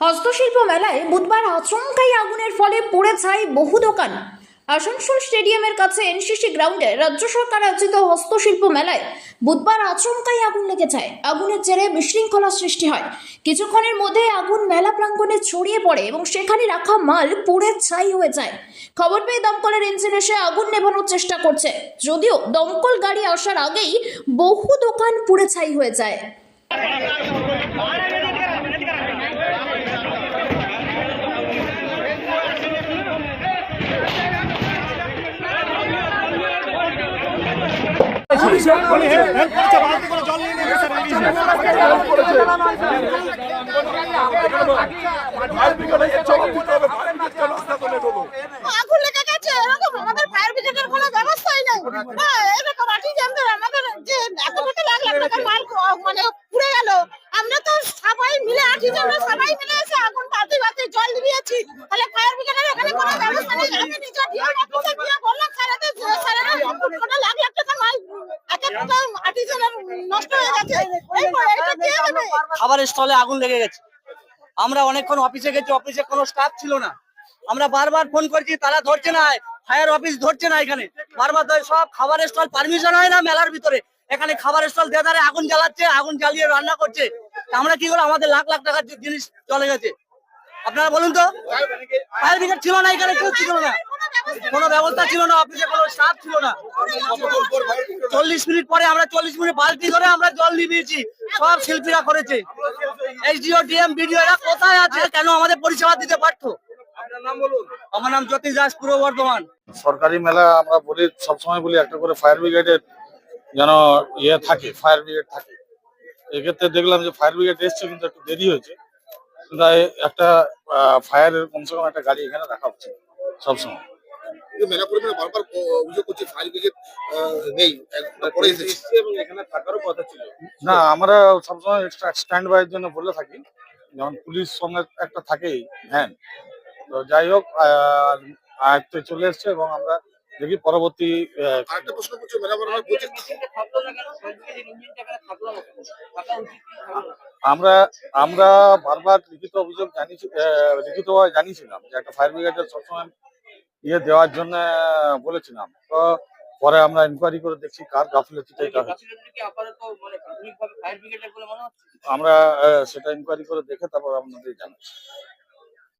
হস্তশিল্প মেলায় বুধবার আচমকাই আগুনের ফলে পড়ে ছাই বহু দোকান। আসানসোল স্টেডিয়ামের কাছে এনসিসি গ্রাউন্ডে রাজ্য সরকার আয়োজিত হস্তশিল্প মেলায় বুধবার আচমকাই আগুন লেগে যায়। আগুনের জেরে বিশৃঙ্খলা সৃষ্টি হয়। কিছুক্ষণের মধ্যে আগুন মেলা প্রাঙ্গণে ছড়িয়ে পড়ে এবং সেখানে রাখা মাল পুড়ে ছাই হয়ে যায়। খবর পেয়ে দমকলের ইঞ্জিন এসে আগুন নেভানোর চেষ্টা করছে। যদিও দমকল গাড়ি আসার আগেই বহু দোকান পুড়ে ছাই হয়ে যায়। আগুন লেগে গেছে এরকম আমাদের ফায়ার ব্রিগেডের কোনো ব্যবস্থাই নেই হ্যাঁ আমাদের যে এত কোটি লাখ লাখ টাকার মাল মানে পুড়ে গেল আমরা তো সবাই মিলে আর্টিজানরা সবাই মিলে এসে আগুন বাতি বাতি জল দিয়েছি তাহলে ফায়ার ব্রিগেডের এখানে কোনো ব্যবস্থা নেই আমি নিজে গিয়ে বললাম স্যারেতে স্যারেরা লাখ খাবারের স্টলে আগুন লেগে গেছে। আমরা অনেকক্ষণ অফিসে গেছি অফিসে কোনো স্টাফ ছিল না। আমরা বারবার ফোন করছি তারা ধরছে না ফায়ার অফিস ধরছে না এখানে। বারবার ধরে সব খাবারের স্টল পারমিশন হয় না মেলার ভিতরে। এখানে খাবারের স্টল দেদারে আগুন জ্বালাচ্ছে আগুন জ্বালিয়ে রান্না করছে। তা আমরা কি করব আমাদের লাখ লাখ টাকার জিনিস চলে গেছে। আপনারা বলুন তো? ফায়ার ব্রিগেড ছিল না এখানে কেউ ছিল না। কোনো ব্যবস্থা ছিল না অফিসে কোনো স্টাফ ছিল না। চল্লিশ মিনিট পরে আমরা চল্লিশ মিনিট বালতি ধরে আমরা জল নিভিয়েছি সব শিল্পীরা করেছে। এইচডিও ডিএম বিডিও এরা কোথায় আছে? কেন আমাদের পরিষেবা দিতে পারতো? আমার নাম জ্যোতিষ দাস পূর্ব বর্ধমান। সরকারি মেলা আমরা বলি সবসময় বলি একটা করে ফায়ার ব্রিগেডের যেন ইয়ে থাকে ফায়ার ব্রিগেড থাকে। এক্ষেত্রে দেখলাম যে ফায়ার ব্রিগেড এসছে কিন্তু একটু দেরি হয়েছে। কিন্তু একটা ফায়ারের কমসে কম একটা গাড়ি এখানে রাখা উচিত সবসময়। মেলা পরিমাণে বারবার অভিযোগ করছে ফায়ার ব্রিগেড নেই। পরে এসেছে। এবং এখানে থাকারও কথা ছিল। না আমরা সবসময় স্ট্যান্ড বাইয়ের জন্য বলে থাকি। যেমন পুলিশ সঙ্গে একটা থাকেই ভ্যান। তো যাই হোক আহ, আয়ত্তে চলে এসছে এবং আমরা দেখি পরবর্তী আহ, আরেকটা প্রশ্ন করছে বলছে আমরা আমরা বারবার লিখিত অভিযোগ জানিয়েছি লিখিত জানিয়েছিলাম যে একটা ফায়ার ব্রিগেডের সবসময় ইয়ে দেওয়ার জন্য বলেছিলাম। তো পরে আমরা ইনকোয়ারি করে দেখছি কার গাফিলতি এটা হচ্ছে। আমরা সেটা ইনকোয়ারি করে দেখে তারপর আপনাদের জানাচ্ছি।